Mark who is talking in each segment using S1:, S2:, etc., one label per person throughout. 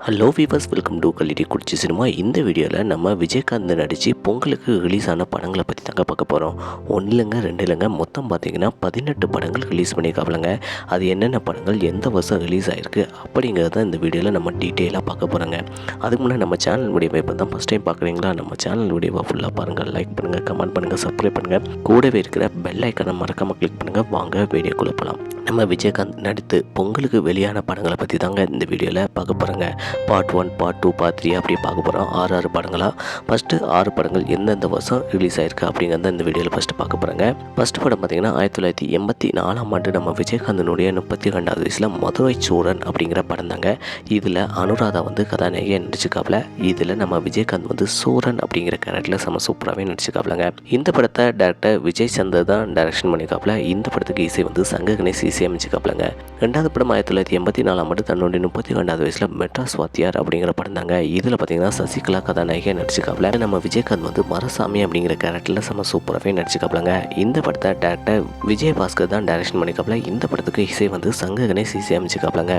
S1: Hello viewers welcome to Kallidaikurichi cinema இந்த வீடியோவில் நம்ம விஜயகாந்த் நடித்து பொங்கலுக்கு ரிலீஸ் ஆன படங்களை பற்றி தாங்க பார்க்க போகிறோம் ஒன்று இல்லைங்க ரெண்டு இல்லைங்க மொத்தம் பார்த்தீங்கன்னா பதினெட்டு படங்கள் ரிலீஸ் பண்ணியிருக்காங்க அது என்னென்ன படங்கள் எந்த வருஷம் ரிலீஸ் ஆகிருக்கு அப்படிங்கிறத இந்த வீடியோவில் நம்ம டீட்டெயிலாக பார்க்க போகிறோங்க அதுக்கு முன்னாடி நம்ம சேனல் வீடியோவை இப்போ தான் ஃபஸ்ட் டைம் பார்க்குறீங்களா? நம்ம சேனல் வீடியோவை ஃபுல்லாக பாருங்கள் லைக் பண்ணுங்கள் கமெண்ட் பண்ணுங்கள் சப்ஸ்கிரைப் பண்ணுங்கள் கூடவே இருக்கிற பெல் ஐக்கனை மறக்காமல் கிளிக் பண்ணுங்கள் வாங்க வீடியோக்குள்ளே போகலாம் நம்ம விஜயகாந்த் நடித்து பொங்கலுக்கு வெளியான படங்களை பற்றி தாங்க இந்த வீடியோவில் பார்க்க போகிறோங்க part one part two part three அப்படி பார்க்க போகிறோம் ஆறு ஆறு படங்களாக ஃபஸ்ட்டு ஆறு படங்கள் எந்தெந்த வருஷம் ரிலீஸ் ஆயிருக்கு அப்படிங்கிறத இந்த வீடியோவில் ஃபஸ்ட்டு பார்க்க போகிறாங்க ஃபஸ்ட்டு படம் பார்த்தீங்கன்னா ஆயிரத்தி தொள்ளாயிரத்தி எண்பத்தி நாலாம் ஆண்டு நம்ம விஜயகாந்தனுடைய முப்பத்தி ரெண்டாவது வயசில் மதுரை சூரன் அப்படிங்கிற படம் தாங்க இதில் அனுராதா வந்து கதாநாயகியாக நடிச்சிருக்காப்புல இதில் நம்ம விஜயகாந்த் வந்து சூரன் அப்படிங்கிற கேரக்டரில் செம சூப்பராகவே நடிச்சிருக்காப்புலங்க இந்த படத்தை டேரக்டர் விஜய் சந்தர் தான் டைரக்ஷன் பண்ணியிருக்காப்புல இந்த படத்துக்கு இசை வந்து சங்க கணேஷ் இசையமைச்சிருக்காப்புலங்க ரெண்டாவது படம் ஆயிரத்தி தொள்ளாயிரத்தி எண்பத்தி நாலாம் ஆண்டு தன்னுடைய முப்பத்தி ரெண்டாவது வயசில் மெட்ராஸ் வாத்தியார் அப்படிங்கிற படம் தாங்க. இதில் பார்த்தீங்கன்னா சசிகலா கதாநாயகியாக நடிச்சிருக்காப்புல. நம்ம விஜயகாந்த் வந்து மரசாமி அப்படிங்கிற கேரக்டரில் செம்ம சூப்பராகவே நடிச்சிருக்காப்புலங்க. இந்த படத்தை டேரக்டர் விஜய் பாஸ்கர் தான் டைரக்ஷன் பண்ணிக்காப்ல இந்த படத்துக்கு இசை வந்து சங்க கணேஷ் இசையமைச்சிருக்காப்புலங்க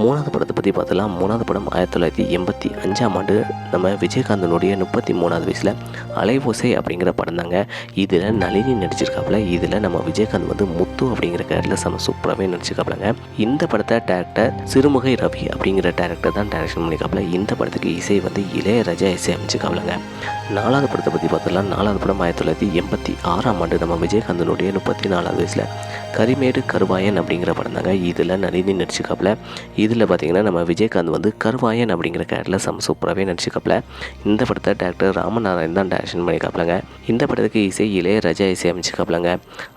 S1: மூணாவது படத்தை பற்றி பார்த்தலாம் மூணாவது படம் ஆயிரத்தி தொள்ளாயிரத்தி எண்பத்தி அஞ்சாம் ஆண்டு நம்ம விஜயகாந்தனுடைய முப்பத்தி மூணாவது வயசில் அலைவோசை அப்படிங்கிற படம் தாங்க இதில் நளினி நடிச்சிருக்காப்புல. இதில் நம்ம விஜயகாந்த் வந்து முத்து அப்படிங்கிற கேரக்டரில் செம சூப்பராகவே நடிச்சிருக்காப்புலங்க. இந்த படத்தை டேரக்டர் சிறுமுகை ரவி அப்படிங்கிற டேரக்டர் தான் டைரக்ஷன் பண்ணியிருக்காப்புல இந்த படத்துக்கு இசை வந்து இளையராஜா இசை அமைச்சிருக்காப்புலங்க. நாலாவது படத்தை பற்றி பார்த்தோம்னா நாலாவது படம் ஆயிரத்தி தொள்ளாயிரத்தி எண்பத்தி ஆறாம் ஆண்டு நம்ம விஜயகாந்தனுடைய முப்பத்தி நாலாவது வயசில். கரிமேடு கருவாயன் அப்படிங்கிற படம் தாங்க இதில் நளினி நடிச்சிருக்காப்புல. இதில் பார்த்தீங்கன்னா நம்ம விஜயகாந்த் வந்து கருவாயன் அப்படிங்கிற கேரக்டரில் செம சூப்பராகவே நடிச்சிருக்காப்புல. இந்த படத்தை டேரக்டர் ராமநாராயண் தான் டேரக்ஷன் பண்ணியிருக்காப்புலங்க இந்த படத்துக்கு இசை இளையராஜா இசை அமைச்சிருக்காப்புலங்க.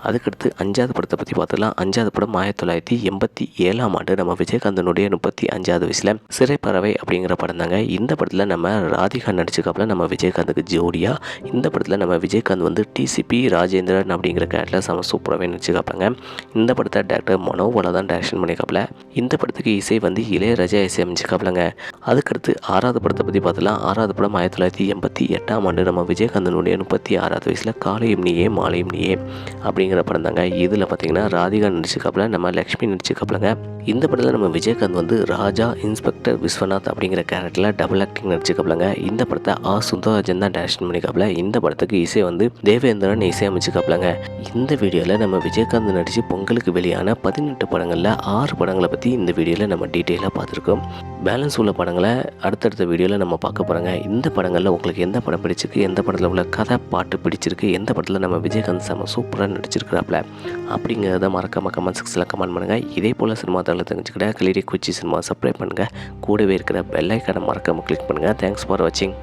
S1: அதுக்கடுத்து அஞ்சாவது படத்தை பற்றி பார்த்தோம்னா அஞ்சாவது படம் ஆயிரத்தி தொள்ளாயிரத்தி எண்பத்தி ஏழாம் ஆண்டு நம்ம விஜயகாந்தனுடைய முப்பத்தி அஞ்சாவது வயசில் சிறைப்பறவை அப்படிங்கிற படம் தாங்க. இந்த படத்தில் நம்ம ராதிகா நடிச்சுக்காப்புல நம்ம விஜயகாந்துக்கு ஜோடியாக இந்த படத்தில் நம்ம விஜயகாந்த் வந்து டிசிபி ராஜேந்திரன் அப்படிங்கிற கேரக்டரில் செம சூப்பராகவே நடிச்சுக்காப்பாங்க இந்த படத்தை டேரக்டர் மனோபாலா தான் டேரக்ஷன் பண்ணியிருக்காப்புல இந்த படத்துக்கு இசை வந்து இளையராஜா இசை அமைச்சிருக்காப்புலங்க. அதுக்கடுத்து ஆறாவது படத்தை பற்றி பார்த்தலாம் ஆறாவது படம் ஆயிரத்தி தொள்ளாயிரத்தி எண்பத்தி எட்டாம் ஆண்டு நம்ம விஜயகாந்தனுடைய முப்பத்தி ஆறாவது வயசில் காலையும் நீயே மாலையும் நீயே அப்படிங்கிற படம் தாங்க. இதில் பார்த்தீங்கன்னா ராதிகா நடிச்சிருக்காப்புல நம்ம லக்ஷ்மி நடிச்சிருக்காப்புலங்க. இந்த படத்தில் நம்ம விஜயகாந்த் வந்து ராஜா இன்ஸ்பெக்டர் விஸ்வநாத் அப்படிங்கிற கேரக்டரில் டபுள் ஆக்டிங் நடிச்சிருக்காப்புலங்க. இந்த படத்தை ஆ. சுந்தரராஜன் தான் டேரக்ஷன் பண்ணிக்காப்புல இந்த படத்துக்கு இசை வந்து தேவேந்திரன் இசை அமைச்சிருக்காப்புலங்க. இந்த வீடியோவில் நம்ம விஜயகாந்த் நடித்து பொங்கலுக்கு வெளியான பதினெட்டு படங்களில் ஆறு படங்களை பற்றி இந்த வீடியோவில் நம்ம டீட்டெயிலாக பார்த்துருக்கோம். பேலன்ஸ் உள்ள படங்களை அடுத்தடுத்த வீடியோவில் நம்ம பார்க்க போகிறோங்க இந்த படங்களில் உங்களுக்கு எந்த படம் பிடிச்சிருக்கு எந்த படத்தில் உள்ள கதை பாட்டு பிடிச்சிருக்கு எந்த படத்தில் நம்ம விஜயகாந்த் செம சூப்பராக நடிச்சிருக்கிறாப்புல அப்படிங்கிறத மறக்காம கமெண்ட் சிக்ஸில் கமெண்ட் பண்ணுங்கள் இதே போல் சினிமா தகவல் தெரிஞ்சுக்கிட்ட கிளிரி குச்சி சினிமா சப்ஸ்கிரைப் பண்ணுங்கள் கூடவே இருக்கிற பெல்லைக்கான மறக்காமல் கிளிக் பண்ணுங்கள் தேங்க்ஸ் ஃபார் வாட்சிங்